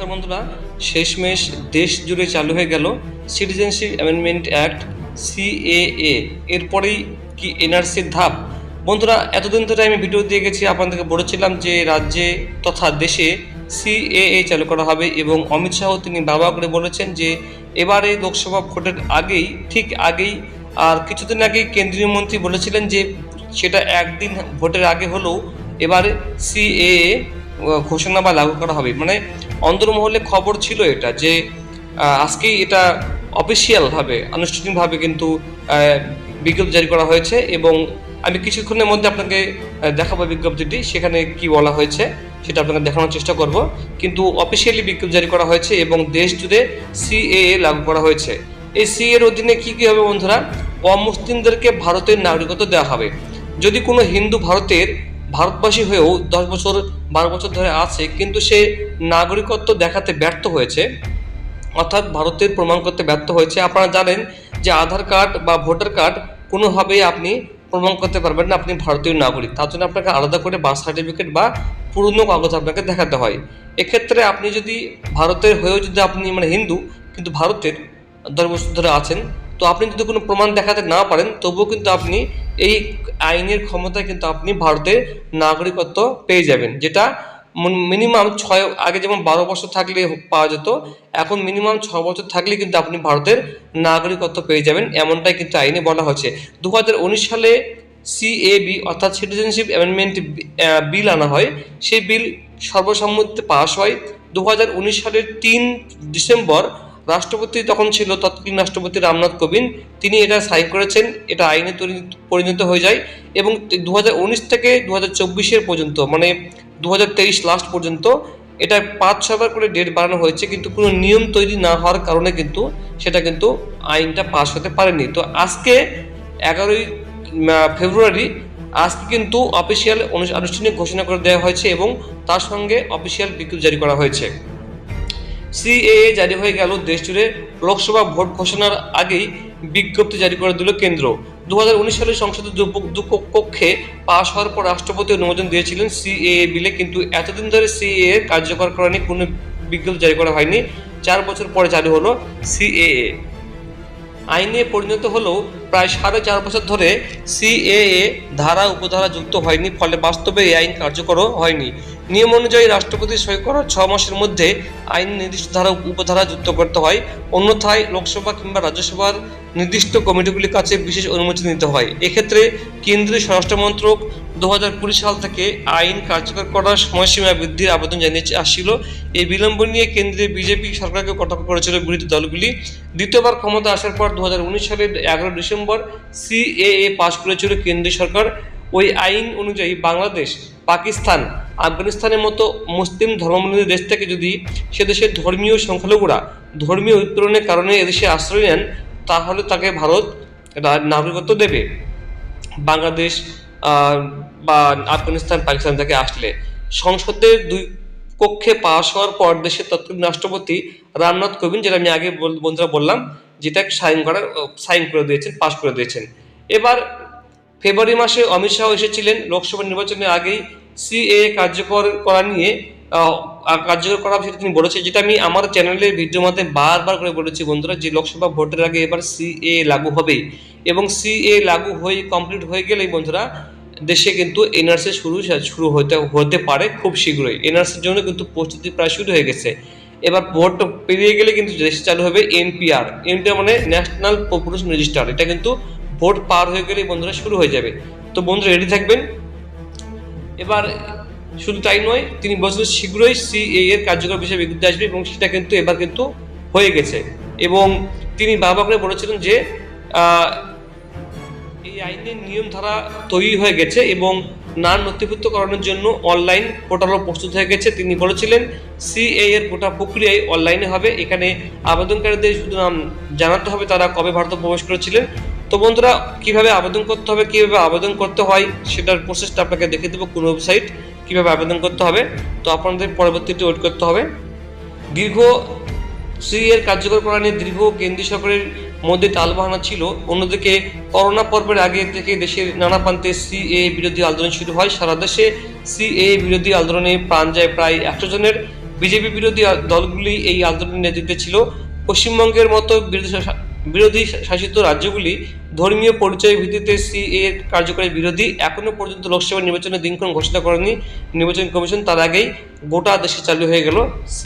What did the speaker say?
নমস্কার বন্ধুরা, শেষমেশ দেশ জুড়ে চালু হয়ে গেল সিটিজেনশিপ অ্যামেন্ডমেন্ট অ্যাক্ট সিএএ এরপরেই কি এনআরসির ধাপ? বন্ধুরা, এতদিন ধরে আমি ভিডিও দিয়ে গেছি, আপনাদেরকে বলেছিলাম যে রাজ্যে তথা দেশে সিএএ চালু করা হবে এবং অমিত শাহ তিনি বাবা করে বলেছেন যে এবারে লোকসভা ভোটের আগেই, ঠিক আগেই, আর কিছুদিন আগেই কেন্দ্রীয় মন্ত্রী বলেছিলেন যে সেটা একদিন ভোটের আগে হলেও এবারে সিএএ ঘোষণা বা লাগু করা হবে। মানে অন্দরমহলে খবর ছিল এটা যে আজকেই এটা অফিসিয়ালভাবে আনুষ্ঠানিকভাবে কিন্তু বিজ্ঞপ্তি জারি করা হয়েছে এবং আমি কিছুক্ষণের মধ্যে আপনাকে দেখাবো বিজ্ঞপ্তিটি, সেখানে কি বলা হয়েছে সেটা আপনাকে দেখানোর চেষ্টা করব। কিন্তু অফিসিয়ালি বিজ্ঞপ্তি জারি করা হয়েছে এবং দেশ জুড়ে সিএএ লাগু করা হয়েছে। এই সি এর অধীনে কি কি হবে বন্ধুরা? অমুসলিমদেরকে ভারতের নাগরিকত্ব দেওয়া হবে। যদি কোনো হিন্দু ভারতের ভারতবাসী হয়েও দশ বছর, বারো বছর ধরে আছে, কিন্তু সে নাগরিকত্ব দেখাতে ব্যর্থ হয়েছে। অর্থাৎ ভারতের প্রমাণ করতে ব্যর্থ হয়েছে। আপনারা জানেন যে আধার কার্ড বা ভোটার কার্ড কোনোভাবেই আপনি প্রমাণ করতে পারবেন না আপনি ভারতীয় নাগরিক। তার জন্য আপনাকে আলাদা করে বার্থ সার্টিফিকেট বা পুরনো কাগজ আপনাকে দেখাতে হয়। এক্ষেত্রে আপনি যদি ভারতের হয়েও যদি আপনি মানে হিন্দু, কিন্তু ভারতের দশ বছর ধরে আছেন তো আপনি যদি কোনো প্রমাণ দেখাতে না পারেন, তবুও কিন্তু আপনি এই আইনের ক্ষমতায় কিন্তু আপনি ভারতের নাগরিকত্ব পেয়ে যাবেন। যেটা মিনিমাম ছয়, আগে যেমন বারো বছর থাকলে পাওয়া যেত, এখন মিনিমাম ছ বছর থাকলে কিন্তু আপনি ভারতের নাগরিকত্ব পেয়ে যাবেন, এমনটাই কিন্তু আইনে বলা হয়েছে। দু হাজার উনিশ সালে সিএবি অর্থাৎ সিটিজেনশিপ অ্যামেন্ডমেন্ট বিল আনা হয়। সেই বিল সর্বসম্মতিতে পাশ হয়। দু হাজার উনিশ সালের তিন ডিসেম্বর রাষ্ট্রপতি তখন ছিল তৎকালীন রাষ্ট্রপতি রামনাথ কোবিন্দ। তিনি এটা সাইন করেছেন, এটা আইনে পরিণত হয়ে যায় এবং দু থেকে দু হাজার পর্যন্ত মানে দু হাজার তেইশ লাস্ট পর্যন্ত, এটা পাঁচ ছবার করে ডেট বাড়ানো হয়েছে, কিন্তু কোনো নিয়ম তৈরি না হওয়ার কারণে কিন্তু সেটা কিন্তু আইনটা পাস হতে পারেনি। তো আজকে এগারোই ফেব্রুয়ারি, আজকে কিন্তু অফিসিয়াল আনুষ্ঠানিক ঘোষণা করে দেওয়া হয়েছে এবং তার সঙ্গে অফিসিয়াল বিজ্ঞপ্তি জারি করা হয়েছে। সিএএ জারি হয়ে গেল দেশ জুড়ে লোকসভা ভোট ঘোষণার আগেই বিজ্ঞপ্তি জারি করে দিল কেন্দ্র। দু হাজার উনিশ সালে সংসদের কক্ষে পাশ হওয়ার পর রাষ্ট্রপতি অনুমোদন দিয়েছিলেন সিএএ বিলে, কিন্তু এতদিন ধরে সিএএ কার্যকর করা নিয়ে কোনো বিজ্ঞপ্তি জারি করা হয়নি। চার বছর পরে চালু হলো সিএএ। আইনে পরিণত হলেও প্রায় সাড়ে চার বছর ধরে সিএএ ধারা, উপধারা যুক্ত হয়নি, ফলে বাস্তবে এই আইন কার্যকরও হয়নি। নিয়ম অনুযায়ী রাষ্ট্রপতি সই করার ছ মাসের মধ্যে আইন নির্দিষ্ট ধারা, উপধারা যুক্ত করতে হয়। অন্যথায় লোকসভা কিংবা রাজ্যসভার নির্দিষ্ট কমিটিগুলির কাছে বিশেষ অনুমতি নিতে হয়। এক্ষেত্রে কেন্দ্রীয় স্বরাষ্ট্র মন্ত্রক দু হাজার কুড়ি সাল থেকে আইন কার্যকর করার সময়সীমা বৃদ্ধির আবেদন জানিয়েছে আসছিল। এই বিলম্ব নিয়ে কেন্দ্রীয় বিজেপি সরকারকে কটাক্ষ করেছিল বিরোধী দলগুলি। দ্বিতীয়বার ক্ষমতা আসার পর দু হাজার উনিশ সালের এগারো ডিসেম্বর সিএএ পাশ করেছিল কেন্দ্রীয় সরকার। ওই আইন অনুযায়ী বাংলাদেশ পাকিস্তান, আফগানিস্তানের মতো মুসলিম ধর্মাবলম্বী দেশ থেকে যদি সে দেশের ধর্মীয় সংখ্যালঘুরা ধর্মীয় উৎপীড়নের কারণে এদেশে আশ্রয় নেন, তাহলে তাকে ভারত নাগরিকত্ব দেবে। বাংলাদেশ বা আফগানিস্তান, পাকিস্তান থেকে আসলে। সংসদের দুই কক্ষে পাশ হওয়ার পর দেশের তৎকালীন রাষ্ট্রপতি রামনাথ কোবিন্দ, যেটা আমি আগে বন্ধুরা বললাম, যেটা সাইন করার সাইন করে দিয়েছেন, পাশ করে দিয়েছেন। এবার ফেব্রুয়ারি মাসে অমিত শাহ এসেছিলেন, লোকসভা নির্বাচনের আগেই সিএ কার্যকর করা নিয়ে কার্যকর করা সেটা তিনি বলেছেন যেটা আমি আমার চ্যানেলের ভিডিওর মধ্যে বারবার করে বলেছি বন্ধুরা, যে লোকসভা ভোটের আগে এবার সিএ লাগু হবে। এবং সিএ লাগু হয়ে কমপ্লিট হয়ে গেলেই বন্ধুরা, দেশে কিন্তু এনআরসি শুরু শুরু হতে হতে পারে খুব শীঘ্রই। এনআরসির জন্য কিন্তু প্রস্তুতি প্রায় শুরু হয়ে গেছে। এবার ভোট পেরিয়ে গেলে কিন্তু দেশে চালু হবে এনপিআর এনপিআর মানে ন্যাশনাল পপুলেশন রেজিস্টার এটা কিন্তু ভোট পার হয়ে গেলেই বন্ধুরা শুরু হয়ে যাবে। তো বন্ধুরা রেডি থাকবেন? এবার শুধু তাই নয়, তিনি বলছেন শীঘ্রই সিএ এর কার্যকর বিষয়ে বিজ্ঞপ্তি আসবে এবং সেটা কিন্তু এবার কিন্তু হয়ে গেছে। এবং তিনি বাবা করে বলেছিলেন যে এই আইনের নিয়ম ধারা তৈরি হয়ে গেছে এবং নাম নথিভুক্তকরণের জন্য অনলাইন পোর্টালও প্রস্তুত হয়ে গেছে। তিনি বলেছিলেন সিএ এর গোটা প্রক্রিয়ায় অনলাইনে হবে। এখানে আবেদনকারীদের শুধু নাম জানাতে হবে, তারা কবে ভারতে প্রবেশ করেছিলেন। তো বন্ধুরা, কীভাবে আবেদন করতে হবে, কীভাবে আবেদন করতে হয়, সেটার প্রসেসটা আপনাকে দেখে দেবো কোন ওয়েবসাইট কীভাবে আবেদন করতে হবে। তো আপনাদের পরবর্তীতে ওয়েট করতে হবে। দীর্ঘ সি এর কার্যকর করা নিয়ে দীর্ঘ কেন্দ্রীয় সরকারের মধ্যে টালবাহানা ছিল। অন্যদিকে করোনা পর্বের আগে থেকে দেশের নানা প্রান্তে সিএ বিরোধী আন্দোলন শুরু হয়। সারা দেশে সিএ বিরোধী আন্দোলনে প্রাণ যায় প্রায় একশো জনের। বিজেপি বিরোধী দলগুলি এই আন্দোলনের নেতৃত্বে ছিল। পশ্চিমবঙ্গের মতো বিরোধী বিরোধী শাসিত রাজ্যগুলি ধর্মীয় পরিচয়ের ভিত্তিতে সিএ কার্যকরী বিরোধী এখনও পর্যন্ত লোকসভা নির্বাচনের দিনক্ষণ ঘোষণা করেনি নির্বাচন কমিশন। তার আগেই গোটা দেশে চালু হয়ে গেল